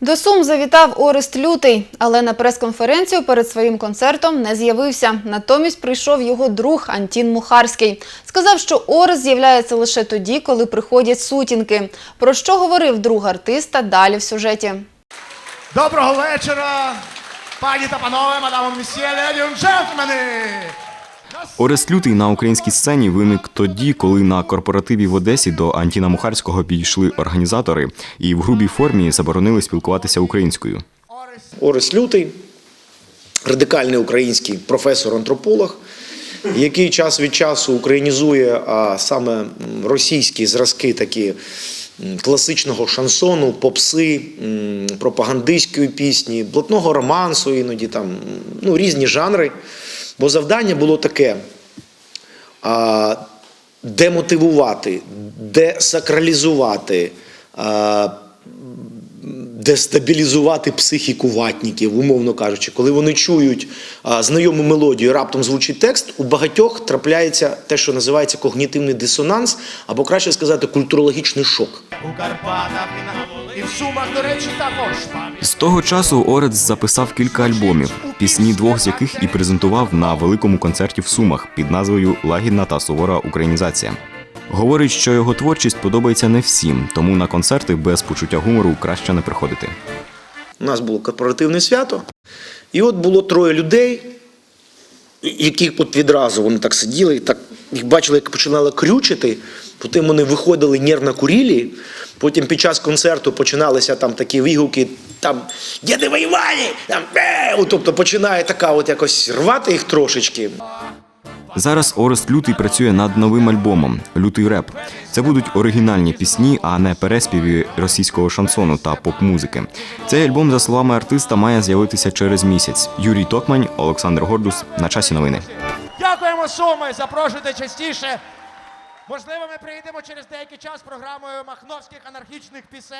До Сум завітав Орест Лютий, але на прес-конференцію перед своїм концертом не з'явився. Натомість прийшов його друг Антін Мухарський. Сказав, що Орест з'являється лише тоді, коли приходять сутінки. Про що говорив друг артиста далі в сюжеті. Доброго вечора, пані та панове, мадам місьє, леді джентльмени! Орест Лютий на українській сцені виник тоді, коли на корпоративі в Одесі до Антіна Мухарського підійшли організатори і в грубій формі заборонили спілкуватися українською. Орес Лютий, радикальний український професор-антрополог, який час від часу українізує а саме російські зразки такі класичного шансону, попси, пропагандистської пісні, блатного романсу, іноді там ну, різні жанри. Бо завдання було таке. А, демотивувати, десакралізувати, а, дестабілізувати психіку ватників, умовно кажучи, коли вони чують а, знайому мелодію, раптом звучить текст, у багатьох трапляється те, що називається когнітивний дисонанс, або краще сказати, культурологічний шок. У Карпатах і, на... і в Сумах, до речі, також. З того часу Орець записав кілька альбомів, пісні двох з яких і презентував на великому концерті в Сумах під назвою Лагідна та сувора українізація. Говорить, що його творчість подобається не всім, тому на концерти без почуття гумору краще не приходити. У нас було корпоративне свято, і от було троє людей, які от відразу вони так сиділи, і так їх бачили, як починали крючити. Потім вони виходили нервно курілі. Потім під час концерту починалися там такі вигуки, там діди воювали, там «Е!» Тобто починає така от якось рвати їх трошечки. Зараз Орест Лютий працює над новим альбомом Лютий реп. Це будуть оригінальні пісні, а не переспіви російського шансону та поп-музики. Цей альбом, за словами артиста, має з'явитися через місяць. Юрій Токмань, Олександр Гордус. На часі новини. Дякуємо, Суми, запрошуйте частіше. Можливо, ми приїдемо через деякий час програмою махновських анархічних пісень.